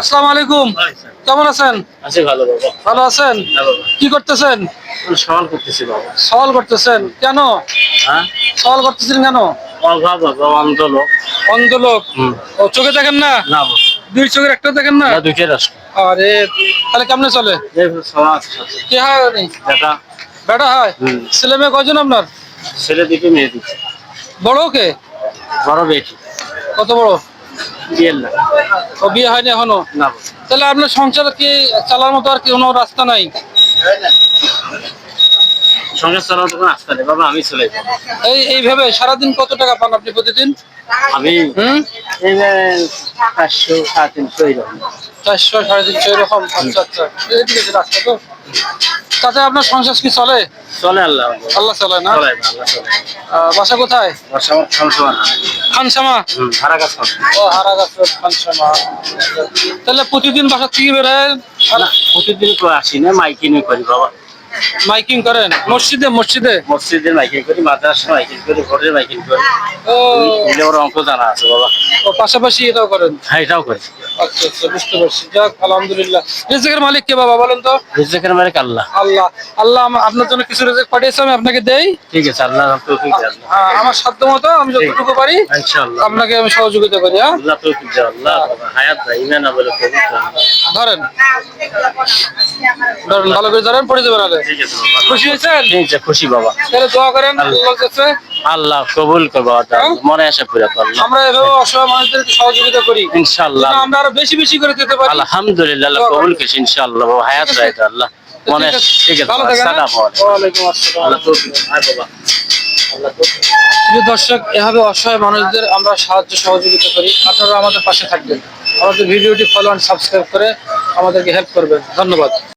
আসসালামু আলাইকুম। কেমন আছেন? আছি ভালো বাবা। ভালো আছেন? হ্যাঁ কি করতেছেন? সওয়াল করতেছি বাবা। সওয়াল করতেছেন। কেন? হ্যাঁ? সওয়াল করতেছেন কেন? অভাব বাবা অন্ধ লোক। অন্ধ লোক। ও চোখে দেখেন না? না দুই চোখের একটা দেখেন না? না দুইটাই রাষ্ট্র। আরে তাহলে কেমনে চলে? কি হয়? বেটা। বেটা হয়? ছেলে মেয়ে কয়জন আপনার? ছেলে দিকে মেয়ে দিকে বড় কে বড় বেটি। কত বড়? বিয়ের না। ও বিয়ে হয়নি এখনও? না। তাহলে আপনার সংসার কি চালার মতো আর কি কোনো রাস্তা নাই? সঙ্গে চালানো তখন আসতে নেই। বাবা আমি চলে যাব এই এইভাবে সারাদিন কত টাকা পান আপনি প্রতিদিন? আমি এই সাড়ে তিনশো এইরকম চারশো সাড়ে তিনশো এরকম? আচ্ছা আচ্ছা। এইদিকে যে রাস্তা তো। তাতে আপনার সংসার কি চলে? চলে আল্লাহ। আল্লাহ চলে না? বাসা কোথায়? খানসামা। হারা গাছ তাহলে প্রতিদিন বাসা থেকে বেরোয়? না প্রতিদিন তো আসি না মাইকিং করি বাবা। মাইকিং করেন? মসজিদে মসজিদে? মসজিদে মাইকিং করি মাদ্রাসা মাইকিং করি ভোটের মাইকিং করি। ও। ওর অঙ্ক জানা আছে বাবা। ও পাশাপাশি এটাও করেন? হ্যাঁ এটাও করি। আচ্ছা আচ্ছা বুঝতে পারছি। যাক আলহামদুলিল্লাহ। রিজিকের মালিক কে বাবা বলেন তো? রিজিকের মালিক আল্লাহ। আল্লাহ। আল্লাহ আম- আপনার জন্য কিছু রিজিক পাঠিয়েছে আমি আপনাকে দেই? ঠিক আছে আল্লাহ তৌফিক আল্লাহ হ্যাঁ, আমার সাধ্য মতো আমি যতটুকু পারি ইনশাআল্লাহ। আপনাকে আমি সহযোগিতা করি হ্যাঁ? আল্লাহ তৌফিক দেয় আল্লাহ হায়াত দেয় ইমান বলে। ধরেন। ধরেন ভালো করে ধরেন পড়ে যাবেন খুশি হয়েছেন? খুশি বাবা। তাহলে দোয়া করেন কাছে আল্লাহ কবুল করব মনে আসে পুরা তো আমরা এভাবে অসহায় মানুষদেরকে সহযোগিতা করি। ইনশাআল্লাহ। আমরা আরও বেশি বেশি করে দিতে পারি। আলহামদুলিল্লাহ আল্লাহ কবুল করিস ইনশাআল্লাহ হায়াত রায় আল্লাহ। মনে ঠিক আছে। হ্যাঁ? সালাম আলাইকুম। আল্লাহ তৌফিক বাবা। আল্লাহ তৌফিক প্রিয় দর্শক এভাবে অসহায় মানুষদের আমরা সাহায্য সহযোগিতা করি। আপনারা আমাদের পাশে থাকবেন। আমাদের ভিডিওটি ফলো অ্যান্ড সাবস্ক্রাইব করে আমাদেরকে হেল্প করবেন। ধন্যবাদ।